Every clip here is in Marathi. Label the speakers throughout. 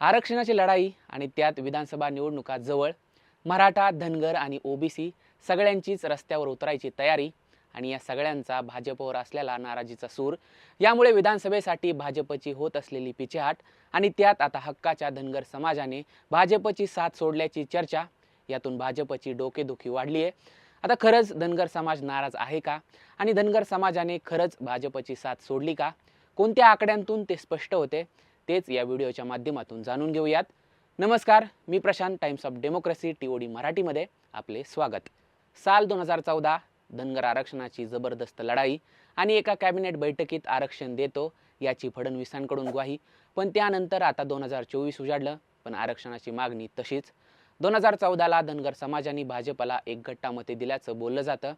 Speaker 1: आरक्षणाची लढाई आणि त्यात विधानसभा निवडणुका जवळ मराठा धनगर आणि ओबीसी सगळ्यांचीच रस्त्यावर उतरायची तयारी आणि या सगळ्यांचा भाजपवर असलेला नाराजीचा सूर यामुळे विधानसभेसाठी भाजपची होत असलेली पिछेहाट आणि त्यात आता हक्काच्या धनगर समाजाने भाजपची साथ सोडल्याची चर्चा यातून भाजपची डोकेदुखी वाढली आहे. आता खरंच धनगर समाज नाराज आहे का? आणि धनगर समाजाने खरंच भाजपची साथ सोडली का? कोणत्या आकड्यांतून ते स्पष्ट होते? तेच या व्हिडिओच्या माध्यमातून जाणून घेऊयात. नमस्कार मी Prashant Times of Democracy T O D मराठीमध्ये आपले स्वागत. साल दोन हजार चौदा धनगर आरक्षणाची जबरदस्त लढाई आणि एका कॅबिनेट बैठकीत आरक्षण देतो याची फडणवीसांकडून ग्वाही. पण त्यानंतर आता दोन हजार चोवीस उजाडलं पण आरक्षणाची मागणी तशीच. दोन हजार चौदाला धनगर समाजाने भाजपला एक मते दिल्याचं बोललं जातं.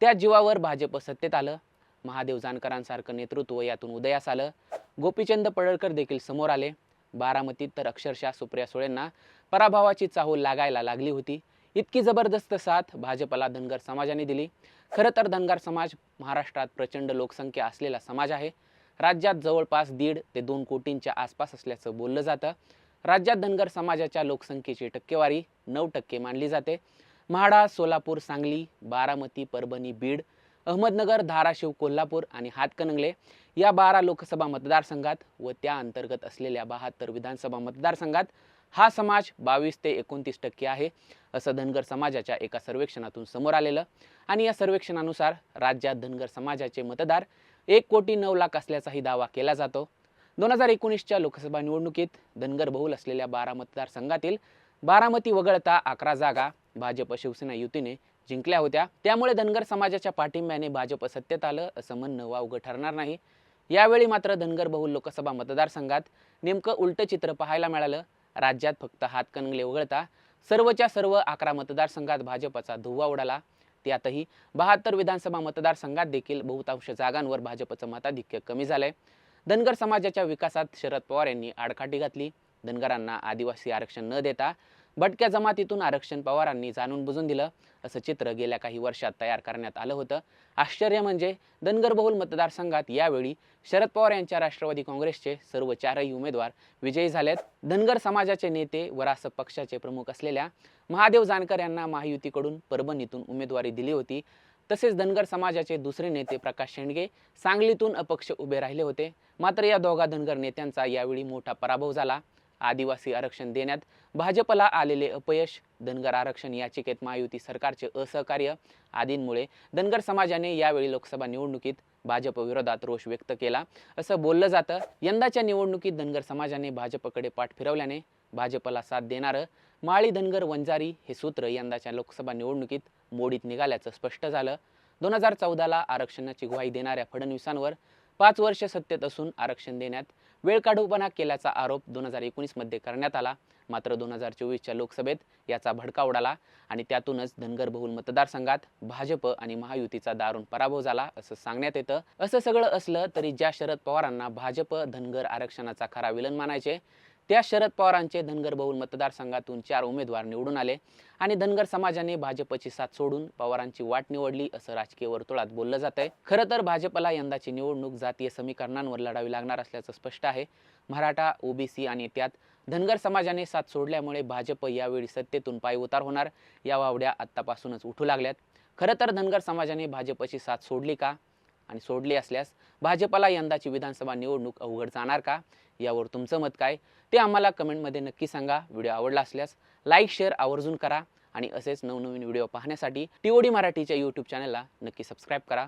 Speaker 1: त्या जीवावर भाजप सत्तेत आलं. महादेव जानकरांसारखं नेतृत्व यातून उदयास आलं. गोपीचंद पडळकर देखील समोर आले. बारामतीत तर अक्षरशः सुप्रिया सुळेंना पराभवाची चाहूल लागायला लागली होती. इतकी जबरदस्त साथ भाजपला धनगर समाजाने दिली. खरं तर धनगर समाज महाराष्ट्रात प्रचंड लोकसंख्या असलेला समाज आहे. राज्यात जवळपास दीड ते दोन कोटींच्या आसपास असल्याचं बोललं जातं. राज्यात धनगर समाजाच्या लोकसंख्येची टक्केवारी नऊ टक्के मानली जाते. म्हाडा सोलापूर सांगली बारामती परभणी बीड अहमदनगर धाराशिव कोल्हापूर आणि हातकणंगले या बारा लोकसभा मतदारसंघात व त्या अंतर्गत असलेल्या बहात्तर विधानसभा मतदारसंघात हा समाज बावीस ते एकोणतीस टक्के आहे असं धनगर समाजाच्या एका सर्वेक्षणातून समोर आलेलं. आणि या सर्वेक्षणानुसार राज्यात धनगर समाजाचे मतदार एक कोटी नऊ लाख असल्याचाही दावा केला जातो. दोन हजार एकोणीसच्या लोकसभा निवडणुकीत धनगर बहुल असलेल्या बारा मतदारसंघातील बारामती वगळता अकरा जागा भाजप शिवसेना युतीने जिंकल्या होत्या. त्यामुळे धनगर समाजाच्या पाठिंब्याने भाजप सत्तेत आलं असं म्हणणं वावगं ठरणार नाही. यावेळी मात्र धनगर बहुल लोकसभा मतदारसंघात नेमकं उलटं चित्र पाहायला मिळालं. राज्यात फक्त हातकणंगले वगळता सर्वच्या सर्व अकरा मतदारसंघात भाजपचा धुव्वा उडाला. त्यातही बहात्तर विधानसभा मतदारसंघात देखील बहुतांश जागांवर भाजपचं मताधिक्य कमी झालंय. धनगर समाजाच्या विकासात शरद पवार यांनी आडकाठी घातली. धनगरांना आदिवासी आरक्षण न देता भटक्या जमातीतून आरक्षण पवारांनी जाणून बुजून दिलं असं चित्र गेल्या काही वर्षात तयार करण्यात आलं होतं. आश्चर्य म्हणजे धनगर बहुल मतदारसंघात यावेळी शरद पवार यांच्या राष्ट्रवादी काँग्रेसचे सर्व चारही उमेदवार विजयी झालेत. धनगर समाजाचे नेते वरास पक्षाचे प्रमुख असलेल्या महादेव जानकर यांना महायुतीकडून परभणीतून उमेदवारी दिली होती. तसेच धनगर समाजाचे दुसरे नेते प्रकाश शेंडगे सांगलीतून अपक्ष उभे राहिले होते. मात्र या दोघा धनगर नेत्यांचा यावेळी मोठा पराभव झाला. आदिवासी आरक्षण देण्यात भाजपला आलेले अपयश धनगर आरक्षण याचिकेत महायुती सरकारचे असहकार्य आदींमुळे धनगर समाजाने यावेळी लोकसभा निवडणुकीत भाजपविरोधात रोष व्यक्त केला. असं बोललं जातं यंदाच्या निवडणुकीत धनगर समाजाने भाजपकडे पाठ फिरवल्याने भाजपला साथ देणारं माळी धनगर वंजारी हे सूत्र यंदाच्या लोकसभा निवडणुकीत मोडीत निघाल्याचं स्पष्ट झालं. दोन हजार चौदाला आरक्षणाची ग्वाही देणाऱ्या फडणवीसांवर पाच वर्ष सत्तेत असून आरक्षण देण्यात वेळ काढूपणा केल्याचा आरोप दोन हजार एकोणीसमध्ये करण्यात आला. मात्र दोन हजार चोवीसच्या लोकसभेत याचा भडका उडाला आणि त्यातूनच धनगर बहुल मतदारसंघात भाजप आणि महायुतीचा दारुण पराभव झाला असं सांगण्यात येतं. असं सगळं असलं तरी ज्या शरद पवारांना भाजप धनगर आरक्षणाचा खरा विलन मानायचे त्या शरद पवारांचे धनगर बहुल मतदारसंघातून चार उमेदवार निवडून आले आणि धनगर समाजाने भाजपची साथ सोडून पवारांची वाट निवडली असं राजकीय वर्तुळात बोललं जात आहे खरं तर भाजपला यंदाची निवडणूक जातीय समीकरणांवर लढावी लागणार असल्याचं स्पष्ट आहे. मराठा ओबीसी आणि त्यात धनगर समाजाने साथ सोडल्यामुळे भाजप यावेळी सत्तेतून पायउतार होणार या वावड्या आत्तापासूनच उठू लागल्यात. खरं तर धनगर समाजाने भाजपची साथ सोडली का? आणि सोडली असल्यास भाजपला यंदाची विधानसभा निवडणूक अवघड जाणार का? यावर तुमचं मत काय? ते आम्हाला कमेंटमध्ये नक्की सांगा. व्हिडिओ आवडला असल्यास लाईक शेअर आवर्जून करा आणि असेच नवनवीन व्हिडिओ पाहण्यासाठी टी ओ डी मराठीच्या यूट्यूब चॅनलला नक्की सबस्क्राईब करा.